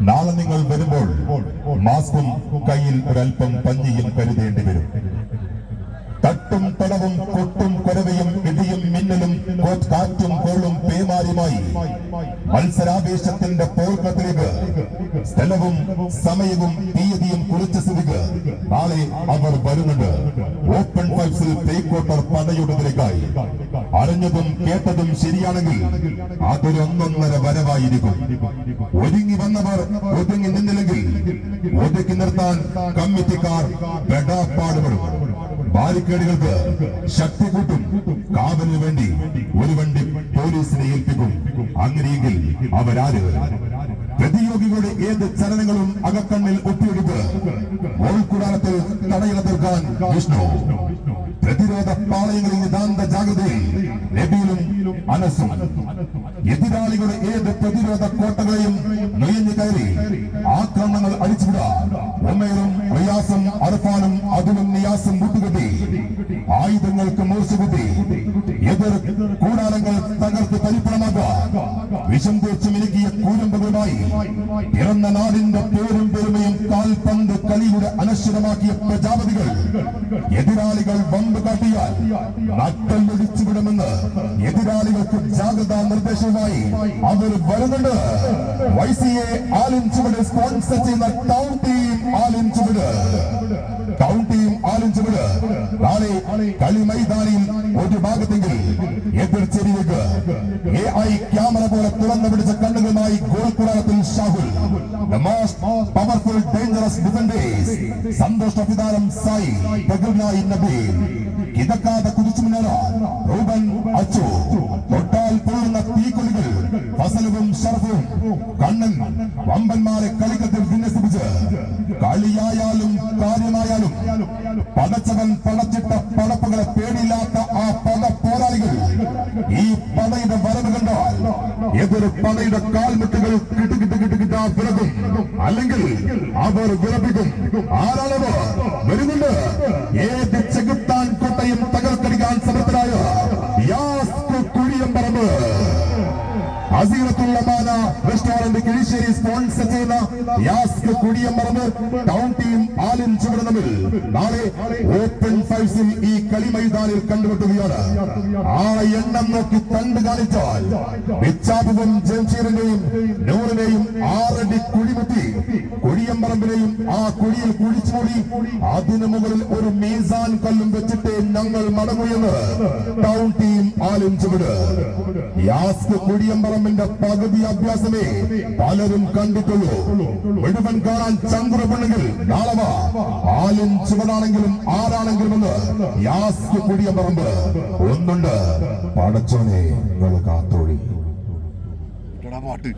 നാളെ നിങ്ങൾ വരുമ്പോൾ മാസ്കും കയ്യിൽ ഒരൽപ്പം പഞ്ഞിയും കരുതേണ്ടി വരും. തട്ടും തടവും കാറ്റും പേമാരുമായി മത്സരാപേക്ഷത്തിന്റെ പോർക്കത്തിലേക്ക് സ്ഥലവും സമയവും തീയതിയും കുറിച്ച സ്ഥിതിക്ക് നാളെ അവർ വരുന്നുണ്ട്. ഓപ്പൺ ഫൈവ്സിൽ തേക്കോട്ടർ പടയൊടുതലേക്കായി അറിഞ്ഞതും കേട്ടതും ശരിയാണെങ്കിൽ അതൊരു ഒന്നൊന്നര വരവായിരിക്കും. ഒരുങ്ങി വന്നവർ ഒതുങ്ങി നിന്നില്ലെങ്കിൽ ഒതുക്കി നിർത്താൻ കമ്മിറ്റിക്കാർ പെടാപ്പാടുപെടും ബാരിക്കേഡുകൾക്ക് ശക്തി കൂട്ടും. കാവലിന് വേണ്ടി ഒരു വണ്ടി പോലീസിനെ ഏൽപ്പിക്കും. അങ്ങനെയെങ്കിൽ അവരാര്? പ്രതിയോഗികളുടെ ഏത് ചലനങ്ങളും അകക്കണ്ണിൽ ഒപ്പിയെടുത്ത് ഓൾക്കുടാരത്തിൽ തടയില തീർക്കാൻ വിഷ്ണു. പ്രതിരോധ പാളയങ്ങളിൽ നിതാന്ത ജാഗ്രതയിൽ നബിയിലും അനസും. എതിരാളികളുടെ ഏത് പ്രതിരോധ കോട്ടകളെയും നുയഞ്ഞു കയറി ആക്രമണങ്ങൾ അടിച്ചുവിടാൻ ഒമേറും റിയാസും അർഫാനും അതുലും നിയാസും കൂട്ടുകെട്ടി വിഷം തേച്ച് മിനുക്കിയ കൂരമ്പകളുമായി പിറന്ന നാടിന്റെ പേരും പെരുമയും കാൽപന്ത് കളിയുടെ അനശ്വരമാക്കിയ പ്രജാപതികൾ എതിരാളികൾ ബമ്പ് കാട്ടിയാൽ നട്ടല്ലൊടിച്ചു വിടുമെന്ന് എതിരാളികൾക്ക് ജാഗ്രതാ നിർദ്ദേശവുമായി അവർ വരുന്നുണ്ട്. വൈസിയെ ആലിൻ ചുവടെ സ്പോൺസർ ചെയ്യുന്ന ടൗൺ ടീം ആലിൻ കൗണ്ടിയും ടൗൺ ടീം ആലിൻ ചുവട് നാളെ കളി മൈതാനിയിൽ ഒരു ഭാഗത്തെങ്കിൽ എതിർച്ചെരിയിലേക്ക് എ ഐ ക്യാമറ പോലെ തുറന്നു പിടിച്ച കണ്ണുകളുമായി ഗോൾക്കുടാരത്തിൽ Shahul. The most powerful dangerous defenders. സന്തോഷ വിതാരം സായി പ്രകൃതി നബീൽ കിതക്കാതെ കുതിച്ചു മുന്നേറാൻ അച്ചു. തൊട്ടാൽ പൂർണ തീക്കൊലികൾ ഫസലുവും ഷർഫും കണ്ണൻ വമ്പന്മാരെ കളിക്കത്തിൽ വിന്യസിപ്പിച്ച് കളിയായാലും കാര്യമായാലും പടച്ചവൻ പടച്ചിട്ട പടപ്പുകളെ പേടിയില്ലാത്ത ആ പട പോരാളികൾ ഈ പടയുടെ വരവ് കണ്ടാൽ ഏതൊരു പടയുടെ കാൽമുട്ടുകൾ കിട്ടുകിട്ട് കിട്ടുകിട്ടാ കിട്ടു കിട്ടാ പിറകും അല്ലെങ്കിൽ അവർ വിറപ്പിക്കും. ആരാണവർ? അസീറത്തുള്ളമാന റെസ്റ്റോറന്റ് കിഴിശ്ശേരി സ്പോൺസർ ചെയ്യുന്ന യാസ്ക് കുടിയമ്പറമ്പ് ടൗൺ ടീം ആലിൻ ചുവട് തമ്മിൽ നാളെ ഓപ്പൺ ഫൈവ്സിൽ ഈ കളി മൈതാനിൽ കണ്ടുമുട്ടുകയാണ്. ആ എണ്ണം നോക്കി തണ്ട് കാണിച്ചാൽ ബിച്ചാബുവും ജംഷീറിന്റെയും നൂറിനെയും ആറടി കുഴിമുത്തി കുഴിയമ്പറമ്പിനെയും ആ കുഴിയിൽ കുഴിച്ചുമൂടി അതിനു മുകളിൽ ഒരു മീസാൻ കല്ലും വെച്ചിട്ട് ഞങ്ങൾ മടങ്ങുമെന്ന് ടൗൺ ടീം ആലിൻ ചുവട്. യാസ്ക് കുടിയമ്പറമ്പിന്റെ പകുതി അഭ്യാസമേ പലരും കണ്ടിട്ടുള്ളൂ. മുഴുവൻ കാണാൻ ചങ്കുറപ്പുണ്ടെങ്കിൽ നാളവ ആലും ചുവടാണെങ്കിലും ആരാണെങ്കിലും എന്ന് കൂടിയ പറമ്പ്. ഒന്നുണ്ട്. പടച്ചോനെ നിങ്ങൾ കാത്തോഴി പാട്ട്.